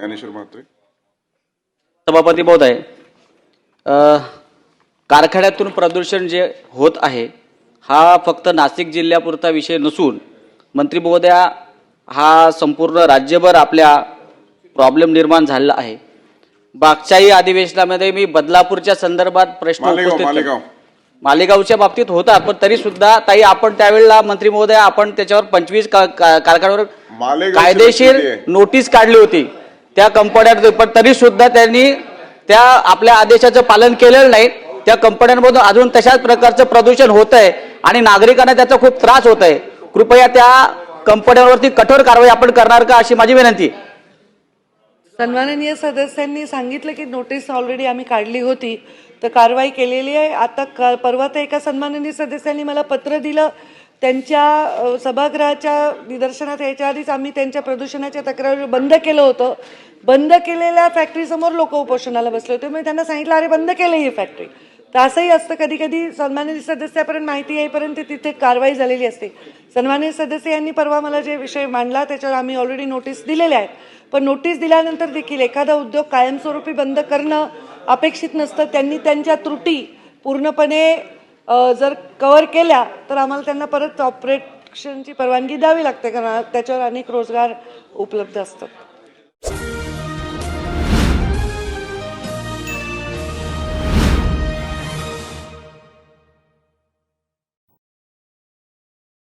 ज्ञानेश्वर म्हात्रे. सभापती महोदय कारखान्यातून प्रदूषण जे होत आहे हा फक्त नाशिक जिल्ह्यापुरता विषय नसून मंत्री महोदया हा संपूर्ण राज्यभर आपल्या प्रॉब्लेम निर्माण झालेला आहे. मागच्याही अधिवेशनामध्ये मी बदलापूरच्या संदर्भात प्रश्न उपस्थित मालेगावच्या बाबतीत होता पण तरी सुद्धा ताई आपण त्यावेळेला मंत्री महोदय आपण त्याच्यावर पंचवीस कारखान्यावर कायदेशीर. नोटीस काढली होती. त्या कंपन्या पण तरी सुद्धा त्यांनी त्या आपल्या आदेशाचं पालन केलेलं नाही. त्या कंपन्यांमधून अजून तशाच प्रकारचं प्रदूषण होत आहे आणि नागरिकांना त्याचा खूप त्रास होत आहे कृपया त्या कंपन्यांवरती कठोर कारवाई आपण करणार का अशी माझी विनंती. सन्माननीय सदस्यांनी सांगितलं की नोटीस ऑलरेडी आम्ही काढली होती. तर कारवाई केलेली आहे. आता क परवा तर एका सन्माननीय सदस्यांनी मला पत्र दिलं. त्यांच्या सभागृहाच्या निदर्शनात यायच्या आधीच आम्ही त्यांच्या प्रदूषणाच्या तक्रारी बंद केलं होतं. बंद केलेल्या फॅक्टरीसमोर लोक उपोषणाला बसले होते. मी त्यांना सांगितलं अरे बंद केलं ही फॅक्टरी. तर असंही असतं कधी कधी सन्मानित सदस्यापर्यंत माहिती येईपर्यंत तिथे कारवाई झालेली असते. सन्मानित सदस्य यांनी परवा मला जे विषय मांडला त्याच्यावर आम्ही ऑलरेडी नोटीस दिलेल्या आहेत. पण नोटीस दिल्यानंतर देखील एखादा उद्योग कायमस्वरूपी बंद करणं अपेक्षित नसतं. त्यांनी त्यांच्या त्रुटी पूर्णपणे जर कवर केल्या तर आम्हाला त्यांना परत ऑपरेशनची परवानगी द्यावी लागते कारण त्याच्यावर अनेक रोजगार उपलब्ध असतात.